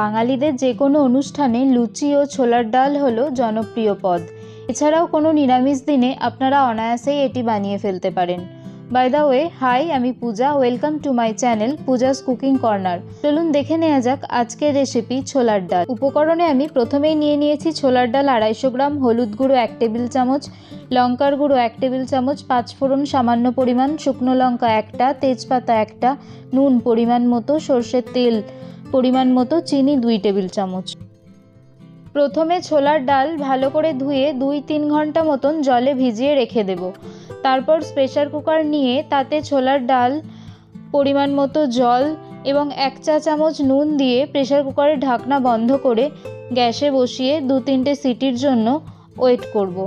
বাঙালিদের যে কোনো অনুষ্ঠানে লুচি ও ছোলার ডাল হলো জনপ্রিয় পদ। এছাড়াও কোনো নিরামিষ দিনে আপনারা অনায়াসেই এটি বানিয়ে ফেলতে পারেন। বাই দ্য ওয়ে হাই আমি Puja. Welcome to my channel Puja's cooking corner. চলুন দেখে নেওয়া যাক আজকের রেসিপি ছোলার ডাল। উপকরণে আমি প্রথমেই নিয়ে নিয়েছি ছোলার ডাল আড়াইশো গ্রাম, হলুদ গুঁড়ো এক টেবিল চামচ, লঙ্কার গুঁড়ো এক টেবিল চামচ পাঁচফোড়ন সামান্য পরিমাণ শুকনো লঙ্কা একটা, তেজপাতা একটা, নুন পরিমাণ মতো, সর্ষের তেল পরিমাণ মতো চিনি দুই টেবিল চামচ। প্রথমে ছোলার ডাল ভালো করে ধুয়ে দুই তিন ঘণ্টা মতন জলে ভিজিয়ে রেখে দেব। তারপর প্রেশার কুকার নিয়ে তাতে ছোলার ডাল, পরিমাণ মতো জল এবং এক চা চামচ নুন দিয়ে প্রেশার কুকারের ঢাকনা বন্ধ করে গ্যাসে বসিয়ে দু তিনটে সিটির জন্য ওয়েট করব।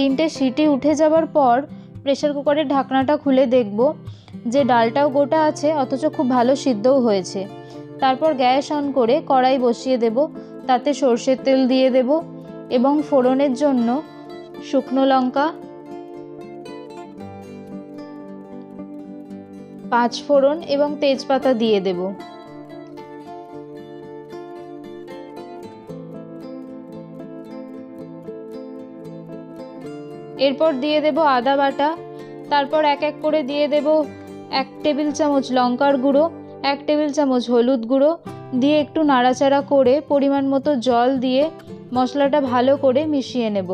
তিনটে সিটি উঠে যাবার পর প্রেশার কুকারের ঢাকনাটা খুলে দেখব যে ডালটাও গোটা আছে, অথচ খুব ভালো সিদ্ধও হয়েছে। তারপর গ্যাস অন করে কড়াই বসিয়ে দেব, তাতে সর্ষের তেল দিয়ে দেব এবং ফোড়নের জন্য শুকনো লঙ্কা, পাঁচ ফোড়ন এবং তেজপাতা দিয়ে দেব। এরপর দিয়ে দেব আদা বাটা, তারপর এক এক করে দিয়ে দেব এক টেবিল চামচ লঙ্কার গুঁড়ো, এক টেবিল চামচ হলুদ গুঁড়ো, দিয়ে একটু নাড়াচাড়া করে পরিমাণ মতো জল দিয়ে মশলাটা ভালো করে মিশিয়ে নেব।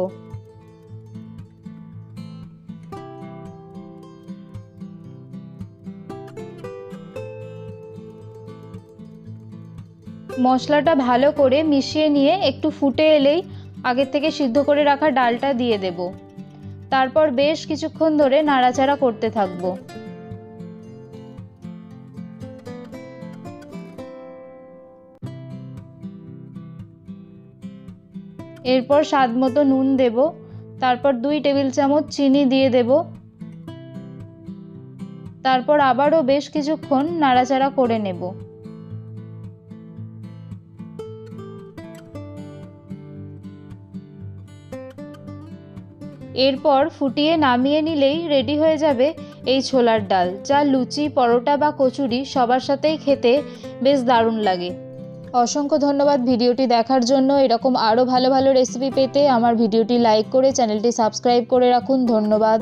মশলাটা ভালো করে মিশিয়ে নিয়ে একটু ফুটে এলেই আগের থেকে সিদ্ধ করে রাখা ডালটা দিয়ে দেব। তারপর বেশ কিছুক্ষণ ধরে নাড়াচাড়া করতে থাকব। এরপর স্বাদ মতো নুন দেব, তারপর দুই টেবিল চামচ চিনি দিয়ে দেব। তারপর আবারও বেশ কিছুক্ষণ নাড়াচাড়া করে নেব। এরপর ফুটিয়ে নামিয়ে নিলেই রেডি হয়ে যাবে এই ছোলার ডাল, যা লুচি, পরোটা বা কচুরি সবার সাথেই খেতে বেশ দারুণ লাগে। অসংখ্য ধন্যবাদ ভিডিওটি দেখার জন্য। এরকম আরও ভালো ভালো রেসিপি পেতে আমার ভিডিওটি লাইক করে চ্যানেলটি সাবস্ক্রাইব করে রাখুন। ধন্যবাদ।